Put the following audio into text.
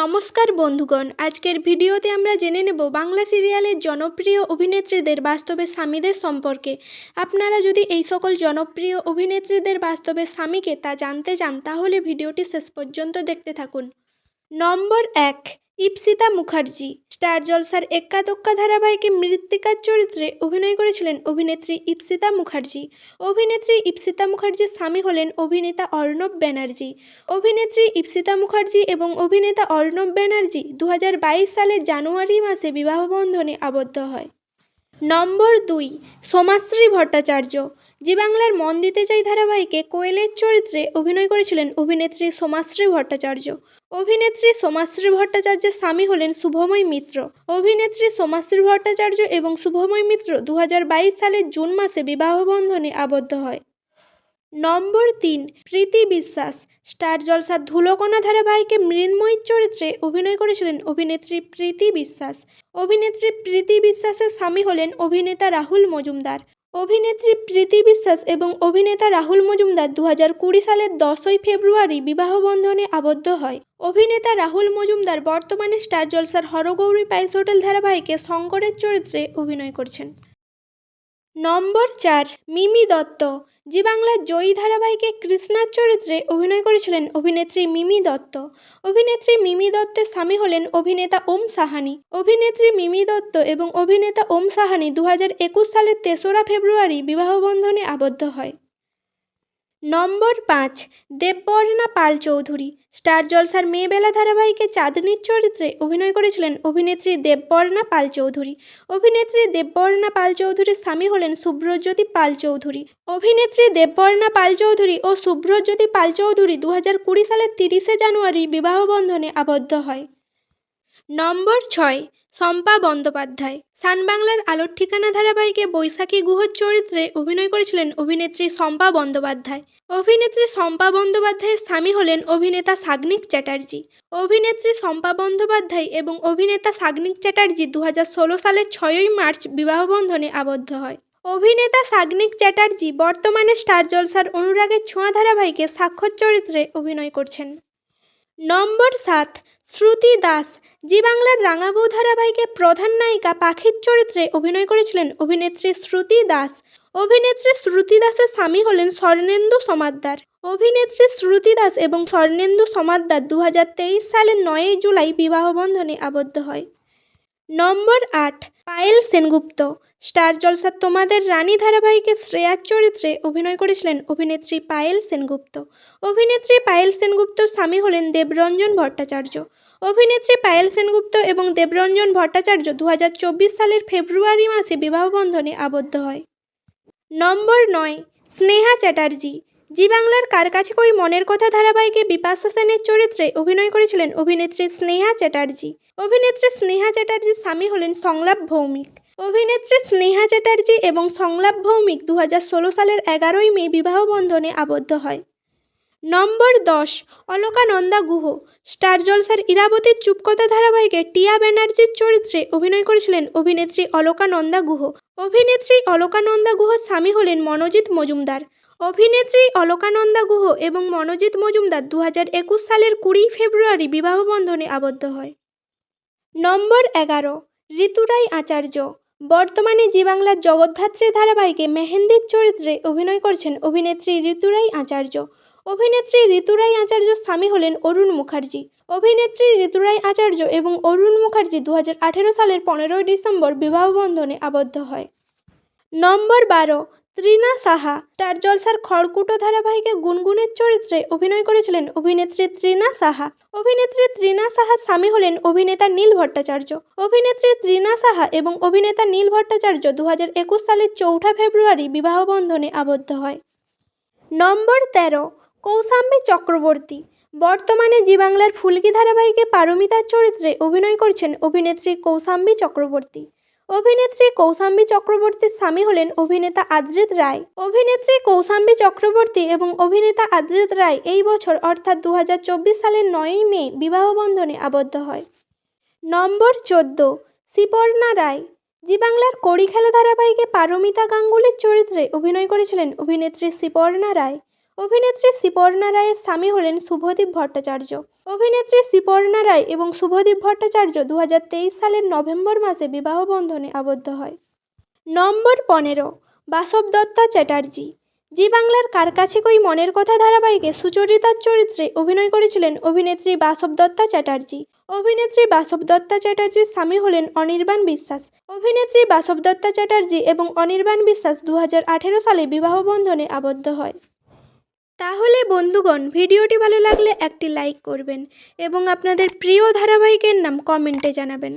নমস্কার বন্ধুগণ, আজকের ভিডিওতে আমরা জেনে নেব বাংলা সিরিয়ালের জনপ্রিয় অভিনেত্রীদের বাস্তবে স্বামীদের সম্পর্কে। আপনারা যদি এই সকল জনপ্রিয় অভিনেত্রীদের বাস্তবে স্বামীকে তা জানতে চান, তাহলে ভিডিওটি শেষ পর্যন্ত দেখতে থাকুন। নম্বর এক, ইপসিতা মুখার্জি, স্টার জলসার এক্কা দোক্কা ধারাবাহিকে মৃত্তিকার চরিত্রে অভিনয় করেছিলেন অভিনেত্রী ইপসিতা মুখার্জি। অভিনেত্রী ইপসিতা মুখার্জির স্বামী হলেন অভিনেতা অর্ণব ব্যানার্জি। অভিনেত্রী ইপসিতা মুখার্জি এবং অভিনেতা অর্ণব ব্যানার্জি দু হাজার বাইশ সালের জানুয়ারি মাসে বিবাহবন্ধনে আবদ্ধ হয়। নম্বর দুই, সোমাশ্রী ভট্টাচার্য জি বাংলার মন দিতে চাই ধারাবাহিকে কোয়েলের চরিত্রে অভিনয় করেছিলেন অভিনেত্রী সোমাশ্রী ভট্টাচার্য। অভিনেত্রী সোমাশ্রী ভট্টাচার্যের স্বামী হলেন শুভময় মিত্র। অভিনেত্রী সোমাশ্রী ভট্টাচার্য এবং শুভময় মিত্র দু হাজার বাইশ সালের জুন মাসে বিবাহ বন্ধনে আবদ্ধ হয়। নম্বর তিন, প্রীতি বিশ্বাস। স্টার জলসার ধুলোকণা ধারাবাহিকে মৃন্ময়ীর চরিত্রে অভিনয় করেছিলেন অভিনেত্রী প্রীতি বিশ্বাস। অভিনেত্রী প্রীতি বিশ্বাসের স্বামী হলেন অভিনেতা রাহুল মজুমদার। অভিনেত্রী প্রীতি বিশ্বাস এবং অভিনেতা রাহুল মজুমদার দু হাজার কুড়ি সালের দশই ফেব্রুয়ারি বিবাহবন্ধনে আবদ্ধ হয়। অভিনেতা রাহুল মজুমদার বর্তমানে স্টার জলসার হরগৌরী পাইস হোটেল ধারাবাহিকে শঙ্করের চরিত্রে অভিনয় করছেন। নম্বর চার, মিমি দত্ত জি বাংলার জয়ী ধারাবাহিকে কৃষ্ণার চরিত্রে অভিনয় করেছিলেন অভিনেত্রী মিমি দত্ত। অভিনেত্রী মিমি দত্তের স্বামী হলেন অভিনেতা ওম সাহানি। অভিনেত্রী মিমি দত্ত এবং অভিনেতা ওম সাহানি দু হাজার একুশ সালের তেসরা ফেব্রুয়ারি বিবাহবন্ধনে আবদ্ধ হয়। নম্বর পাঁচ, দেববর্ণা পাল চৌধুরী, স্টার জলসার মেয়েবেলা ধারাবাহিকে চাঁদনির চরিত্রে অভিনয় করেছিলেন অভিনেত্রী দেববর্ণা পাল চৌধুরী। অভিনেত্রী দেববর্ণা পাল চৌধুরীর স্বামী হলেন সুব্রজ্যোতি পাল চৌধুরী। অভিনেত্রী দেববর্ণা পাল চৌধুরী ও সুব্রজ্যোতি পাল চৌধুরী দু হাজার কুড়ি সালের তিরিশে জানুয়ারি বিবাহ বন্ধনে আবদ্ধ হয়। নম্বর ছয়, শম্পা বন্দ্যোপাধ্যায়। সান বাংলার আলোর ঠিকানা ধারাবাহিকে বৈশাখী গুহর চরিত্রে অভিনয় করেছিলেন অভিনেত্রী শম্পা বন্দ্যোপাধ্যায়। অভিনেত্রী শম্পা বন্দ্যোপাধ্যায়ের স্বামী হলেন অভিনেতা সাগ্নিক চ্যাটার্জি। অভিনেত্রী শম্পা বন্দ্যোপাধ্যায় এবং অভিনেতা সাগ্নিক চ্যাটার্জি দু হাজার ষোলো সালের ছয়ই মার্চ বিবাহবন্ধনে আবদ্ধ হয়। অভিনেতা সাগ্নিক চ্যাটার্জি বর্তমানে স্টার জলসার অনুরাগের ছোঁয়া ধারাবাহিকে স্বাক্ষর চরিত্রে অভিনয় করছেন। নম্বর সাত, শ্রুতি দাস। জি বাংলার রাঙাবৌ ধারাবাহিকে প্রধান নায়িকা পাখির চরিত্রে অভিনয় করেছিলেন অভিনেত্রী শ্রুতি দাস। অভিনেত্রী শ্রুতি দাসের স্বামী হলেন স্বর্ণেন্দু সমাদ্দার। অভিনেত্রী শ্রুতি দাস এবং স্বর্ণেন্দু সমাদ্দার দু হাজার তেইশ সালের নয়ই জুলাই বিবাহবন্ধনে আবদ্ধ হয়। নম্বর আট, পায়েল সেনগুপ্ত। স্টার জলসার তোমাদের রানী ধারাবাহিকে শ্রেয়ার চরিত্রে অভিনয় করেছিলেন অভিনেত্রী পায়েল সেনগুপ্ত। অভিনেত্রী পায়েল সেনগুপ্ত স্বামী হলেন দেবরঞ্জন ভট্টাচার্য। অভিনেত্রী পায়েল সেনগুপ্ত এবং দেবরঞ্জন ভট্টাচার্য দু হাজার চব্বিশ সালের ফেব্রুয়ারি মাসে বিবাহবন্ধনে আবদ্ধ হয়। নম্বর নয়, স্নেহা চ্যাটার্জি। জি বাংলার কার কাছে কই মনের কথা ধারাবাহিকে বিপাশা সেনের চরিত্রে অভিনয় করেছিলেন অভিনেত্রী স্নেহা চ্যাটার্জি। অভিনেত্রী স্নেহা চ্যাটার্জির স্বামী হলেন সংলাপ ভৌমিক। অভিনেত্রী স্নেহা চ্যাটার্জি এবং সংলাপ ভৌমিক দু হাজার ষোলো সালের এগারোই মে বিবাহ বন্ধনে আবদ্ধ হয়। নম্বর দশ, অলকানন্দা গুহ, স্টার জলসার ইরাবতীর চুপকথা ধারাবাহিকে টিয়া ব্যানার্জির চরিত্রে অভিনয় করেছিলেন অভিনেত্রী অলকানন্দা গুহ। অভিনেত্রী অলকানন্দা গুহর স্বামী হলেন মনোজিৎ মজুমদার। অভিনেত্রী অলকানন্দা গুহ এবং মনোজিৎ মজুমদার দু হাজার একুশ সালের কুড়ি ফেব্রুয়ারি বিবাহ বন্ধনে আবদ্ধ হয়। নম্বর এগারো ঋতুরাই আচার্য। বর্তমানে জি বাংলার জগদ্ধাত্রী ধারাবাহিকে মেহেন্দির চরিত্রে অভিনয় করছেন অভিনেত্রী ঋতুরাই আচার্য। অভিনেত্রী ঋতুরাই আচার্য স্বামী হলেন অরুণ মুখার্জি। অভিনেত্রী ঋতুরাই আচার্য এবং অরুণ মুখার্জি দু হাজার আঠেরো সালের পনেরোই ডিসেম্বর বিবাহ বন্ধনে আবদ্ধ হয়। নম্বর বারো ত্রিনা সাহা। স্টার জলসার খড়কুটো ধারাবাহিকে গুনগুনের চরিত্রে অভিনয় করেছিলেন অভিনেত্রী ত্রিনা সাহা। অভিনেত্রী ত্রিনা সাহার স্বামী হলেন অভিনেতা নীল ভট্টাচার্য। অভিনেত্রী ত্রিনা সাহা এবং অভিনেতা নীল ভট্টাচার্য দু হাজার একুশ সালের চৌঠা ফেব্রুয়ারি বিবাহ বন্ধনে আবদ্ধ হয়। নম্বর তেরো, কৌশাম্বী চক্রবর্তী। বর্তমানে জি বাংলার ফুলকি ধারাবাহিকে পারমিতার চরিত্রে অভিনয় করছেন অভিনেত্রী কৌশাম্বী চক্রবর্তী। অভিনেত্রী কৌশাম্বী চক্রবর্তীর স্বামী হলেন অভিনেতা আদ্রিত রায়। অভিনেত্রী কৌশাম্বী চক্রবর্তী এবং অভিনেতা আদ্রিত রায় এই বছর অর্থাৎ দু হাজার চব্বিশ সালের নয়ই মে বিবাহ বন্ধনে আবদ্ধ হয়। নম্বর চোদ্দ শিপর্ণা রায়। জি বাংলার কড়ি খেলা ধারাবাহিকে পারমিতা গাঙ্গুলির চরিত্রে অভিনয় করেছিলেন অভিনেত্রী শিপর্ণা রায়। অভিনেত্রী সুপর্ণা রায়ের স্বামী হলেন শুভদীপ ভট্টাচার্য। অভিনেত্রী সুপর্ণা রায় এবং শুভদীপ ভট্টাচার্য দু হাজার তেইশ সালের নভেম্বর মাসে বিবাহ বন্ধনে আবদ্ধ হয়। নম্বর পনেরো, বাসব দত্তা চ্যাটার্জি। জি বাংলার কার কাছে কই মনের কথা ধারাবাহিকে সুচরিতার চরিত্রে অভিনয় করেছিলেন অভিনেত্রী বাসব দত্তা চ্যাটার্জি। অভিনেত্রী বাসব দত্তা চ্যাটার্জির স্বামী হলেন অনির্বাণ বিশ্বাস। অভিনেত্রী বাসব দত্তা চ্যাটার্জি এবং অনির্বাণ বিশ্বাস দু হাজার আঠেরো সালে বিবাহ বন্ধনে আবদ্ধ হয়। তাহলে বন্ধুগণ, ভিডিওটি ভালো লাগলে একটি লাইক করবেন এবং আপনাদের প্রিয় ধারাবাহিকের নাম কমেন্টে জানাবেন।